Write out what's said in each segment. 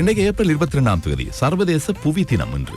இன்றைக்கு ஏப்ரல் இருபத்தி ரெண்டாம் தேதி சர்வதேச புவி தினம் என்று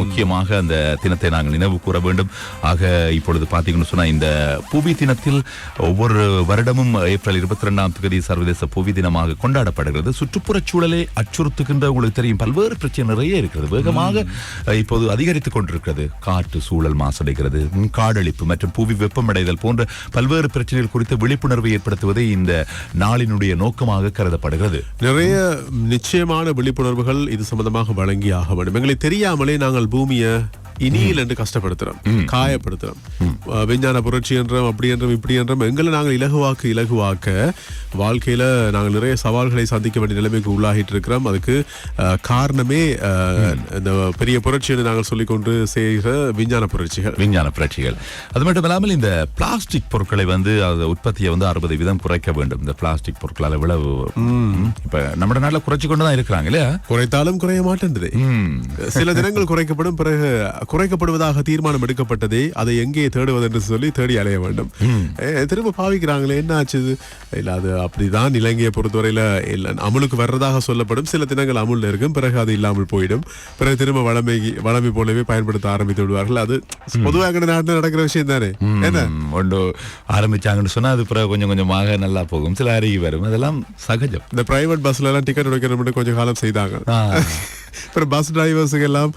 முக்கியமாக அந்த தினத்தை நாங்கள் நினைவு கூற வேண்டும். ஆக இப்பொழுது பார்த்தீங்கன்னு சொன்னா இந்த புவி தினத்தில் ஒவ்வொரு வருடமும் ஏப்ரல் இருபத்தி ரெண்டாம் தேதி சர்வதேச புவி தினமாக கொண்டாடப்படுகிறது. சுற்றுப்புறச் சூழலை அச்சுறுத்துகின்ற உங்களுக்கு தெரியும் பல்வேறு பிரச்சனை நிறைய இருக்கிறது. வேகமாக இப்போது அதிகரித்துக் கொண்டிருக்கிறது. காற்று சூழல் மாசடைகிறது. காடழிப்பு மற்றும் புவி வெப்பமடைதல் போன்ற பல்வேறு பிரச்சனைகள் குறித்த விழிப்புணர்வை ஏற்படுத்துவதே இந்த நாளினுடைய நோக்கமாக கருதப்படுகிறது. நிறைய நிச்சயமான விழிப்புணர்வுகள் இது சம்பந்தமாக வழங்கி ஆக வேண்டும். எங்களை தெரியாமலே நாங்கள் பூமியை இனியில் என்று கஷ்டப்படுத்துறோம் காயப்படுத்துறோம். விஞ்ஞான புரட்சி என்றும் அப்படி என்றும் இப்படி என்றும் எங்களை நாங்கள் இலகுவாக்க இலகுவாக்க வாழ்க்கையில நாங்கள் நிறைய சவால்களை சந்திக்க வேண்டிய நிலைமைக்கு உள்ளாகிட்டு இருக்கிறோம். அதுக்கு காரணமே இந்த பெரிய புரட்சி என்று நாங்கள் சொல்லிக்கொண்டு செய்கிற விஞ்ஞான புரட்சிகள். விஞ்ஞான புரட்சிகள். அது மட்டும் இல்லாமல் இந்த பிளாஸ்டிக் பொருட்களை வந்து அது உற்பத்தியை வந்து அறுபது வீதம் குறைக்க வேண்டும். இந்த பிளாஸ்டிக் பொருட்களால் எவ்வளவு ம், இப்ப நம்ம நாட்டில் குறைச்சு கொண்டு தான் இருக்கிறாங்க இல்லையா? குறைத்தாலும் குறைய மாட்டேன்றது ம். சில தினங்கள் குறைக்கப்படும் பிறகு குறைக்கப்படுவதாக தீர்மானம் எடுக்கப்பட்டதே அதை எங்கே தேடுவது என்று சொல்லி தேடி அலைய வேண்டும். திரும்ப பாவிக்கிறாங்களே என்ன ஆச்சு? இல்ல அது அப்படிதான் இலங்கையை பொறுத்தவரையில இல்ல அமுலுக்கு வர்றதாக சொல்லப்படும். சில தினங்கள் அமுல்ல இருக்கும் பிறகு அது இல்லாமல் போயிடும். பிறகு திரும்ப வளமை வளமை போலவே பயன்படுத்த ஆரம்பித்து விடுவார்கள். அது பொதுவாக நாட்டில் நடக்கிற விஷயம் தானே? என்ன? ஒன்று ஆரம்பிச்சாங்கன்னு சொன்னா அது பிறகு கொஞ்சம் கொஞ்சமாக நல்லா போகும். சில அருகி வரும். அதெல்லாம் சகஜம். இந்த பிரைவேட் பஸ்ல எல்லாம் டிக்கெட் உடைக்கணும்னு கொஞ்சம் காலம் செய்தாங்க. அப்புறம் பஸ் டிரைவர்ஸுக்கு எல்லாம்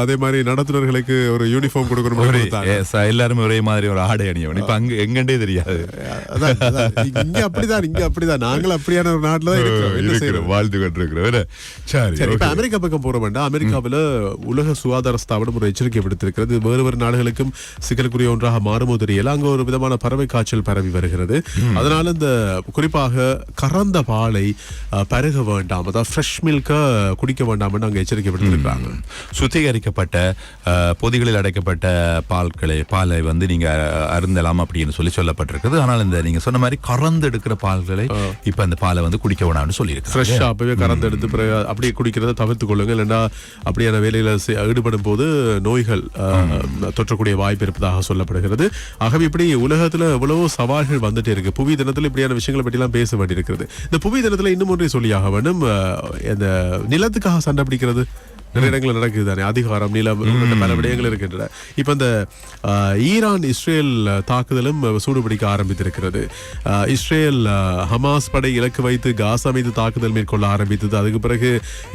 அதே மாதிரி நடத்துனர்களுக்கு ஒரு யூனிஃபார்ம் கொடுக்கணும் எல்லாருமே ஒரே மாதிரி ஒரு ஆடை அணியவன். இப்ப அங்க எங்கண்டே தெரியாது. இங்க- அப்படிதான் இங்க அப்படிதான். நாங்கள் அப்படியான ஒரு நாட்டுல தான் இருக்கிறோம். வாழ்ந்து கொண்டிருக்கிறோம். சரி இப்ப. அமெரிக்கா பக்கம் போற வேண்டாம். அமெரிக்காவுல உலக சுகாதார ஸ்தாபனம் ஒரு எச்சரிக்கை விடுத்திருக்கிறது. வேறு வேறு நாடுகளுக்கும் சிக்கலுக்குரிய ஒன்றாக மாறுமோ தெரியல. அங்க ஒரு விதமான பறவை காய்ச்சல் பரவி வருகிறது. அதனால இந்த குறிப்பாக கறந்த பாலை பருக வேண்டாம். அதாவது ஃப்ரெஷ் மில்க குடிக்க வேண்டாம்னு அங்க எச்சரிக்கை விடுத்திருக்காங்க. சுத்திகரிக்கப்பட்ட பொதிகளில் அடைக்கப்பட்ட பால்களை பாலை வந்து நீங்க அருந்தலாம் அப்படின்னு சொல்லி சொல்லப்பட்டிருக்குது. ஆனால் இந்த நீங்க சொன்ன மாதிரி கறந்து எடுக்கிற பால்களை இப்ப அந்த பாலை வந்து குடிக்க வேணாம்னு சொல்லியிருக்கு ஃப்ரெஷ்ஷா அப்பவே கறந்து எடுத்து பிறகு அப்படியே குடிக்கிறத தவிர்த்து கொள்ளுங்க. இல்லைன்னா அப்படியான வேலையில ஈடுபடும் போது நோய்கள் தொற்றக்கூடிய வாய்ப்பு இருப்பதாக சொல்லப்படுகிறது. ஆகவே இப்படி உலகத்துல எவ்வளவோ சவால்கள் வந்துட்டே இருக்கு. புவி தினத்துல இப்படியான விஷயங்களை பற்றி எல்லாம் பேச வேண்டியிருக்கிறது. இந்த புவி தினத்துல இன்னும் ஒன்றை சொல்லியாக வேண்டும் இந்த நிலத்துக்காக சண்டை பிடிக்கிறது. நிறைய இடங்கள் நடக்குது தானே அதிகாரம் நிலம் பல விடயங்கள் இருக்கின்றன. இப்ப இந்த ஈரான் இஸ்ரேல் தாக்குதலும் சூடுபிடிக்க ஆரம்பித்திருக்கிறது. இஸ்ரேல் ஹமாஸ் படை இலக்கு வைத்து காசா மீது தாக்குதல் மேற்கொள்ள ஆரம்பித்தது. அதுக்கு பிறகு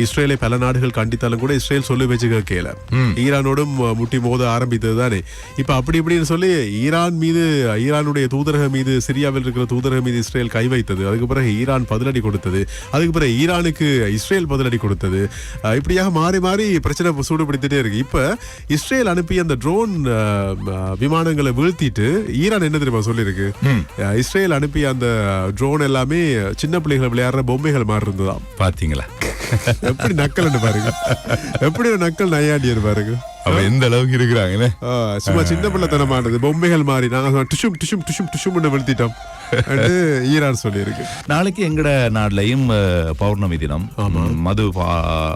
இஸ்ரேலை பல நாடுகள் கண்டித்தாலும் கூட இஸ்ரேல் சொல்லு வச்சு கேட்கல. ஈரானோடும் முட்டி மோத ஆரம்பித்தது தானே. இப்ப அப்படி இப்படின்னு சொல்லி ஈரான் மீது ஈரானுடைய தூதரகம் மீது சிரியாவில் இருக்கிற தூதரகம் மீது இஸ்ரேல் கை வைத்தது. அதுக்கு பிறகு ஈரான் பதிலடி கொடுத்தது. அதுக்கு பிறகு ஈரானுக்கு இஸ்ரேல் பதிலடி கொடுத்தது. இப்படியாக மாறி மாறி பிரச்சனை சூடுபிடித்துட்டே இருக்கு. இப்ப இஸ்ரேல் அனுப்பிய அந்த ட்ரோன் விமானங்களை வீழ்த்திட்டு ஈரான் என்ன தெரியுமா சொல்லியிருக்கு? இஸ்ரேல் அனுப்பிய அந்த ட்ரோன் எல்லாமே சின்ன பிள்ளைகளை விளையாடுற பொம்மைகள் மாதிரி இருந்ததாம். பாத்தீங்களா? எப்படி நக்கல்னு பாருங்க. எப்படி ஒரு நக்கல் நையாண்டியர் பாருங்க. அவ எந்த அளவுக்கு இருக்கிறாங்கன்னு? ஆ, சும்மா சின்ன பிள்ளைத்தனமானது பொம்மைகள் மாதிரி. நாங்க டிஷும் டிஷும் டிஷும் டிஷும் வீழ்த்திட்டோம். என்று ஈரான் சொல்லியிருக்கு. நாளைக்கு எங்கட நாட்டிலையும் பௌர்ணமி தினம். மது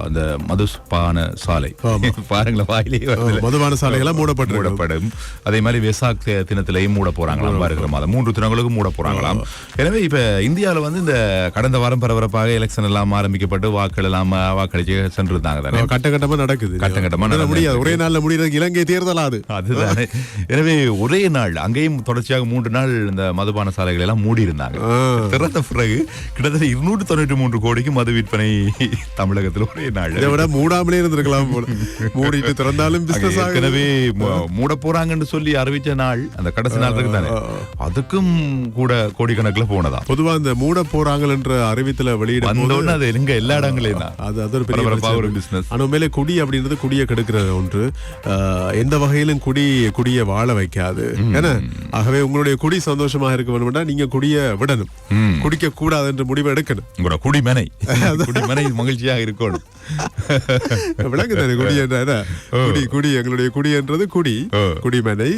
அந்த மது பான சாலை பாருங்களேன் வாயிலேயே. மதுபான சாலைகள்லாம் மூடப்பட்டிருக்கு மூடப்படும். அதே மாதிரி வெசாக் தினத்திலையும் மூட போறாங்களாம். வருகிற மாதம் மூன்று தினங்களுக்கும் மூட போறாங்களாம். எனவே இப்ப இந்தியாவுல வந்து இந்த கடந்த வாரம் பரபரப்பாக எலெக்ஷன் எல்லாம் ஆரம்பிக்கப்பட்டு வாக்கள் எல்லாம் வாக்களிச்சு சென்றிருந்தாங்க தானே? கட்ட கட்டமா நடக்குது. கட்ட கட்டமா முடியாது. ஒரே நாள்ல முடியறதுக்கு இலங்கை தேர்தலா அது? அதுதானே. எனவே ஒரே நாள் அங்கேயும் தொடர்ச்சியாக மூன்று நாள் இந்த மதுபான சாலைகள் எல்லாம் மூடி இருந்தாங்க. திறந்த பிறகு கிட்டத்தட்ட இருநூற்று தொண்ணூற்றி மூன்று கோடிக்கு மது விற்பனை தமிழகத்தில் ஒரே நாள். இதை விட மூடாமலே இருந்திருக்கலாம் மூடிட்டு திறந்தாலும் பிசினஸ் ஏற்கனவே மூட போறாங்கன்னு சொல்லி அறிவிச்ச நாள் அந்த கடைசி நாள் இருக்குதானே? அதுக்கும் கூட கோடிக்கணக்கில் போனதா பொதுவா இந்த மூட போறாங்கள் என்ற அறிவித்தல வெளியிடும் போது வந்தோடனே அது எங்க எல்லா இடங்களையும் தான். அது அது ஒரு பெரிய ஒரு business. ஆனா குடி அப்படின்றது குடிய கெடுக்கிற ஒன்று. எந்த வகையிலும் குடி குடிய வாழ வைக்காது. ஏன்னா ஆகவே உங்களுடைய குடி சந்தோஷமா இருக்க வேணும்னா நீங்க குடிய விடணும். குடிக்க கூடாது என்று முடிவு எடுக்கணும். உங்களோட குடிமனை. குடிமனை மகிழ்ச்சியாக இருக்கணும். விளங்குதானே குடி என்ன? குடி குடி எங்களுடைய குடி என்றது குடி. குடிமனை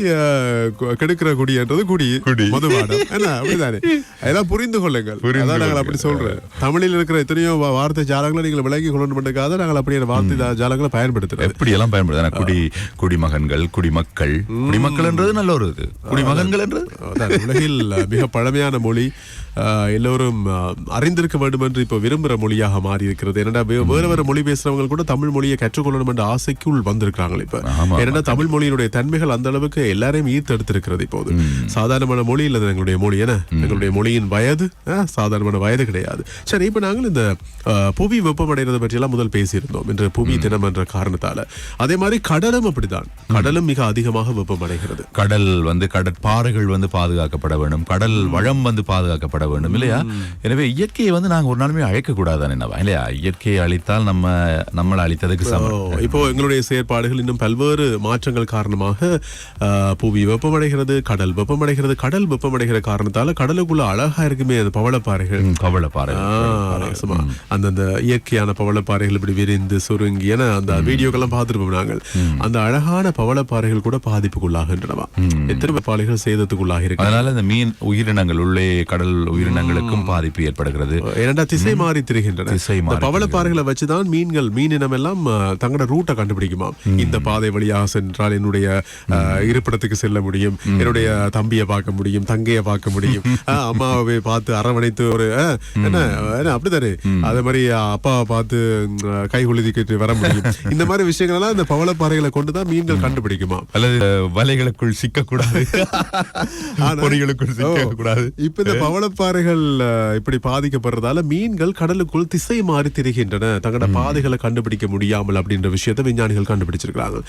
கெடுக்கிற குடி என்றது குடி. குடி. என்ன? அப்படிதானே. அதெல்லாம் புரிந்து கொள்ளுங்கள். அதான் நாங்கள் அப்படி சொல்றோம். தமிழில் இருக்கிற எத்தனையோ வார்த்தை ஜாலங்களை நீங்கள் விளங்கி கொள்ளணுன்றதுக்காக நாங்கள் அப்படியே வார்த்தை ஜாலங்களை பயன்படுத்துறது. எப்படி எல்லாம் பயன்படுது ஆனா குடி குடிமகன்கள் குடிமக்கள். குடிமக்கள்ன்றது நல்ல ஒரு இது. குடிமகன்கள்ன்றது அதான். உலகில் மிக பழமையான மொழி. எல்லோரும் அறிந்திருக்க வேண்டும் என்று இப்போ விரும்புகிற மொழியாக மாறி இருக்கிறது என்னடா வேற வேற மொழி பேசுறவங்க கூட தமிழ் மொழியை கற்றுக்கொள்ளணும் என்ற ஆசைக்குள் வந்திருக்கிறாங்க இப்ப. ஏன்னா தமிழ் மொழியினுடைய தன்மைகள் அந்த அளவுக்கு எல்லாரையும் ஈர்த்து எடுத்திருக்கிறது இப்போது சாதாரணமான மொழி இல்லது எங்களுடைய மொழி என்ன? எங்களுடைய மொழியின் வயது சாதாரணமான வயது கிடையாது. சரி இப்ப நாங்கள் இந்த புவி வெப்பமடைகிறது பற்றியெல்லாம் முதல் பேசியிருந்தோம். இன்று புவி தினம் என்ற காரணத்தால. அதே மாதிரி கடலும் அப்படிதான் கடலும் மிக அதிகமாக வெப்பமடைகிறது. கடல் வந்து கடற்பாறைகள் வந்து பாதுகாக்கப்பட வேண்டும். கடல் வளம் வந்து பாதுகாக்கப்பட வேண்டும் இல்லையா? எனவே இயற்கையை வந்து நாங்க ஒரு நாளுமே அழைக்க கூடாதான் என்னவா இல்லையா? இயற்கையை அழித்தால் நம்ம நம்மளை அழித்ததுக்கு சமம். இப்போ எங்களுடைய செயற்பாடுகள் இன்னும் பல்வேறு மாற்றங்கள் காரணமாக புவி வெப்பமடைகிறது கடல் வெப்பமடைகிறது கடல் வெப்பமடைகிற காரணத்தால கடலுக்குள்ள அழகா இருக்குமே அந்த பவளப்பாறைகள். பவளப்பாறை. அந்தந்த இயற்கையான பவளப்பாறைகள் இப்படி விரிந்து சுருங்கி என அந்த வீடியோக்கெல்லாம் பார்த்துருப்போம் நாங்கள். அந்த அழகான பவளப்பாறைகள் கூட பாதிப்புக்குள்ளாகின்றனவா? எத்தனை பாறைகள் சேதத்துக்குள்ளாகி இருக்கு அதனால இந்த மீன் உயிரினங்கள் உள்ளே கடல் உயிரினங்களுக்கும் பாதிப்பு ஏற்படுகிறது. ஏனண்டா திசை மாறி திரிகின்றன. திசை மாறி பவளப்பாறைகளை வச்சுதான் மீன்கள் மீன் இனம் எல்லாம் தங்களோட ரூட்டை கண்டுபிடிக்குமா? இந்த பாதை வழியாக சென்றால் என்னுடைய இருப்பிடத்துக்கு செல்ல முடியும். என்னுடைய தம்பியை பார்க்க முடியும் தங்கையை பார்க்க முடியும். அம்மாவை பார்த்து அரவணைத்து ஒரு என்ன அப்படித்தானே? அதே மாதிரி அப்பாவை பார்த்து கை குலுதிக்கிட்டு வர முடியும். இந்த மாதிரி விஷயங்கள் எல்லாம் இந்த பவளப்பாறைகளை கொண்டுதான் மீன்கள் கண்டுபிடிக்குமா? அல்லது வலைகளுக்குள் சிக்கக்கூடாது. பொறிகளுக்குள் சிக்கக்கூடாது. இப்ப இந்த பவளப்பாறைகள் அஹ், இப்படி பாதிக்கப்படுறதால மீன்கள் கடலுக்குள் திசை மாறி திரிகின்றன. தங்களோட பாதைகளை கண்டுபிடிக்க முடியாமல் அப்படின்ற விஷயத்தை விஞ்ஞானிகள் கண்டுபிடிச்சிருக்காங்க